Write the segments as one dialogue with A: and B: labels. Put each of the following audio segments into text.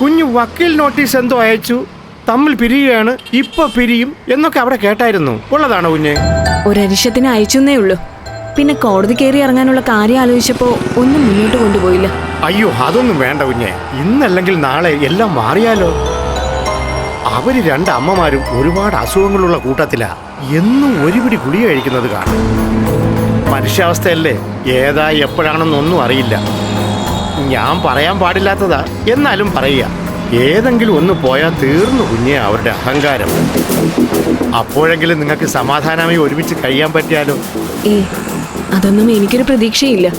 A: കുഞ്ഞു വക്കീൽ നോട്ടീസ് എന്തോ അയച്ചു തമ്മിൽ പിരിയുകയാണ് ഇപ്പൊ പിരിയും എന്നൊക്കെ അവിടെ കേട്ടായിരുന്നു. ഉള്ളതാണോ കുഞ്ഞെ?
B: ഒരരിശത്തിന് അയച്ചെന്നേ ഉള്ളൂ. പിന്നെ കോടതി കയറി ഇറങ്ങാനുള്ള കാര്യം ആലോചിച്ചപ്പോ ഒന്നും മുന്നോട്ട് കൊണ്ടുപോയില്ല.
A: അയ്യോ അതൊന്നും വേണ്ട കുഞ്ഞെ. ഇന്നല്ലെങ്കിൽ നാളെ എല്ലാം മാറിയാലോ? അവർ രണ്ട് അമ്മമാരും ഒരുപാട് അസുഖങ്ങളുള്ള കൂട്ടത്തിലാ. എന്നും ഒരുപിടി ഗുളിക കഴിക്കുന്നത് കാണും. മനുഷ്യാവസ്ഥയല്ലേ? ഏതാ എപ്പോഴാണെന്നൊന്നും അറിയില്ല. ഞാൻ പറയാൻ പാടില്ലാത്തതാ. എന്നാലും പറയുക. ഏതെങ്കിലും ഒന്ന് പോയാൽ തീർന്നു കുഞ്ഞെ അവരുടെ അഹങ്കാരം. അപ്പോഴെങ്കിലും നിങ്ങൾക്ക് സമാധാനമായി ഒരുമിച്ച് കഴിയാൻ പറ്റിയാലോ?
B: ഏ അതൊന്നും എനിക്കൊരു പ്രതീക്ഷയില്ല.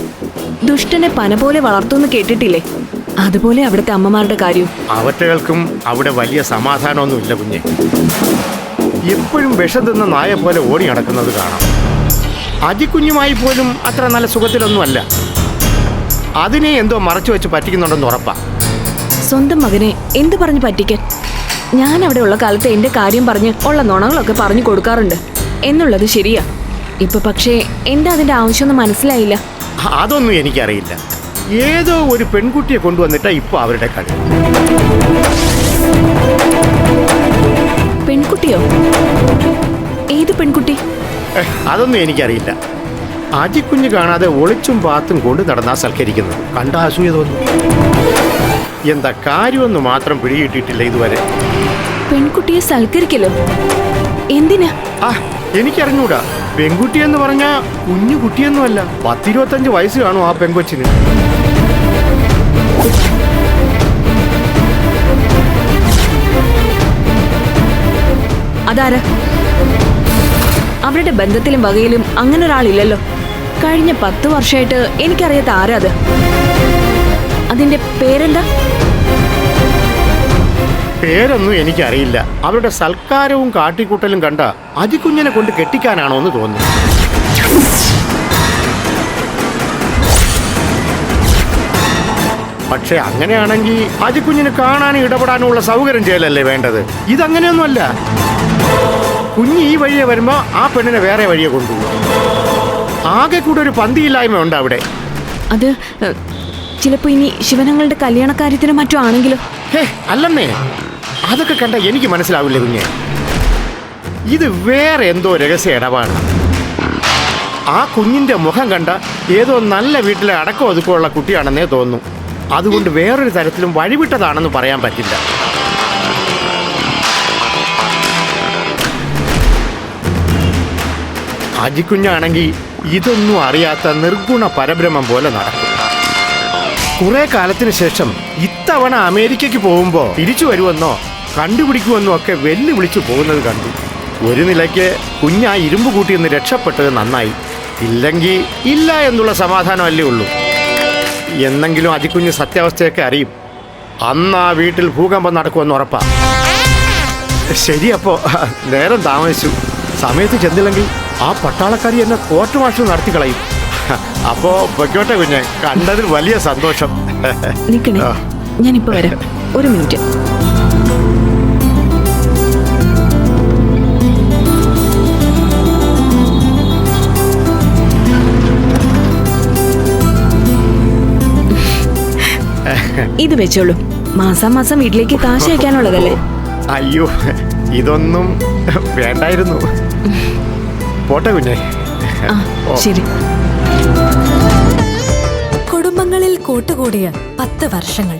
B: ദുഷ്ടനെ പന പോലെ വളർത്തുമെന്ന് കേട്ടിട്ടില്ലേ? അതുപോലെ അവിടുത്തെ അമ്മമാരുടെ കാര്യം
A: അവറ്റകൾക്കും അവിടെ വലിയ സമാധാനമൊന്നുമില്ല കുഞ്ഞെ. എപ്പോഴും വിഷം തിന്ന നായ പോലെ ഓടി നടക്കുന്നത് കാണാം. അതികുഞ്ഞുമായി പോലും അത്ര നല്ല സുഖത്തിലൊന്നുമല്ല. അതിനെ എന്തോ മറച്ചു വെച്ച് പറ്റിക്കുന്നുണ്ടെന്ന് ഉറപ്പാ.
B: സ്വന്തം മകനെ എന്ത് പറഞ്ഞു പറ്റിക്കാൻ? ഞാൻ അവിടെ ഉള്ള കാലത്ത് എന്റെ കാര്യം പറഞ്ഞ് ഉള്ള നുണകളൊക്കെ പറഞ്ഞു കൊടുക്കാറുണ്ട്. എന്നുള്ളത് ശരിയാ. ഇപ്പൊ പക്ഷേ എന്താ അതിന്റെ ആവശ്യമൊന്നും മനസ്സിലായില്ല.
A: അതൊന്നും എനിക്കറിയില്ല. ഏതോ ഒരു പെൺകുട്ടിയെ കൊണ്ടുവന്നിട്ടാ ഇപ്പൊ അവരുടെ കളി
B: പെൺകുട്ടിയോ? ഏത് പെൺകുട്ടി?
A: അതൊന്നും എനിക്കറിയില്ല. അജിക്കുഞ്ഞ് കാണാതെ ഒളിച്ചും പാത്തും കൊണ്ട് നടന്നാ സൽക്കരിക്കുന്നത്. കണ്ട അസൂയ തോന്നുന്നു എന്താ കാര്യമൊന്നും മാത്രം പിടികിട്ടിട്ടില്ല ഇതുവരെ.
B: പെൺകുട്ടിയെ സൽക്കരിക്കലോ? എന്തിനാ?
A: ആ എനിക്കറിഞ്ഞൂടാ. പെൺകുട്ടി എന്ന് പറഞ്ഞാ കുഞ്ഞു കുട്ടിയൊന്നുമല്ല. പത്തിരുപത്തഞ്ച് വയസ്സ് കാണും ആ പെൺകൊച്ചിന്
B: അതാരാ? അവരുടെ ബന്ധത്തിലും വകയിലും അങ്ങനെ ഒരാളില്ലല്ലോ. കഴിഞ്ഞ പത്ത് വർഷമായിട്ട് എനിക്കറിയാത്ത ആരാ അത്? അതിന്റെ പേരെന്താ?
A: പേരൊന്നും എനിക്കറിയില്ല. അവരുടെ സൽക്കാരവും കാട്ടിക്കൂട്ടലും കണ്ട അതികുഞ്ഞിനെ കൊണ്ട് കെട്ടിക്കാനാണോ എന്ന് തോന്നുന്നു. പക്ഷെ അങ്ങനെയാണെങ്കിൽ അജിക്കുഞ്ഞിന് കാണാനും ഇടപെടാനും ഉള്ള സൗകര്യം ചെയ്യലല്ലേ വേണ്ടത്? ഇതങ്ങനെയൊന്നുമല്ല. കുഞ്ഞ് ഈ വഴിയെ വരുമ്പോ ആ പെണ്ണിനെ വേറെ വഴിയെ കൊണ്ടുപോകും. ആകെ കൂടെ ഒരു പന്തിയില്ലായ്മ ഉണ്ട് അവിടെ.
B: അത് ചിലപ്പോ ഇനി ശിവനങ്ങളുടെ കല്യാണക്കാര്യത്തിനോ മറ്റോ ആണെങ്കിലോ
A: ഹേ അല്ലെന്നേ. അതൊക്കെ കണ്ട എനിക്ക് മനസ്സിലാവില്ല കുഞ്ഞെ? ഇത് വേറെ എന്തോ രഹസ്യ ഇടപാട്. ആ കുഞ്ഞിന്റെ മുഖം കണ്ട ഏതോ നല്ല വീട്ടിലെ അടക്കം ഒതുക്കമുള്ള കുട്ടിയാണെന്നേ തോന്നുന്നു. അതുകൊണ്ട് വേറൊരു തരത്തിലും വഴിവിട്ടതാണെന്ന് പറയാൻ പറ്റില്ല. അജിക്കുഞ്ഞാണെങ്കിൽ ഇതൊന്നും അറിയാത്ത നിർഗുണ പരബ്രഹ്മം പോലെ നടക്കും. കുറെ കാലത്തിന് ശേഷം ഇത്തവണ അമേരിക്കയ്ക്ക് പോകുമ്പോൾ തിരിച്ചു വരുമെന്നോ കണ്ടുപിടിക്കുമെന്നോ ഒക്കെ വെല്ലുവിളിച്ചു പോകുന്നത് കണ്ടു. ഒരു നിലയ്ക്ക് കുഞ്ഞാ ഇരുമ്പ് കൂട്ടി രക്ഷപ്പെട്ടത് നന്നായി. ഇല്ലെങ്കിൽ ഇല്ല എന്നുള്ള സമാധാനമല്ലേ ഉള്ളൂ. എന്നെങ്കിലും അതിക്കുഞ്ഞ് സത്യാവസ്ഥയൊക്കെ അറിയും. അന്ന് ആ വീട്ടിൽ ഭൂകമ്പം നടക്കുമെന്ന് ഉറപ്പാ. ശരിയപ്പോ നേരം താമസിച്ചു. സമയത്ത് ചെന്നില്ലെങ്കിൽ ആ പട്ടാളക്കാരി എന്നെ കോർട്ട് മാർഷൽ നടത്തി കളയും. അപ്പോ പൊയ്ക്കോട്ടെ കുഞ്ഞെ. കണ്ടതിൽ വലിയ സന്തോഷം. നിൽക്കണേ.
B: ഞാനിപ്പോ വരാം. ഒരു മിനിറ്റ്. ഇത് വെച്ചോളൂ. മാസം മാസം വീട്ടിലേക്ക് കാശ് അയക്കാനുള്ളതല്ലേ?
A: അയ്യോ ഇതൊന്നും വേണ്ടായിരുന്നു. പോട്ടെ കുഞ്ഞെ.
B: ആ ശരി.
C: കുടുംബങ്ങളിൽ കൂട്ടുകൂടിയ പത്ത് വർഷങ്ങൾ.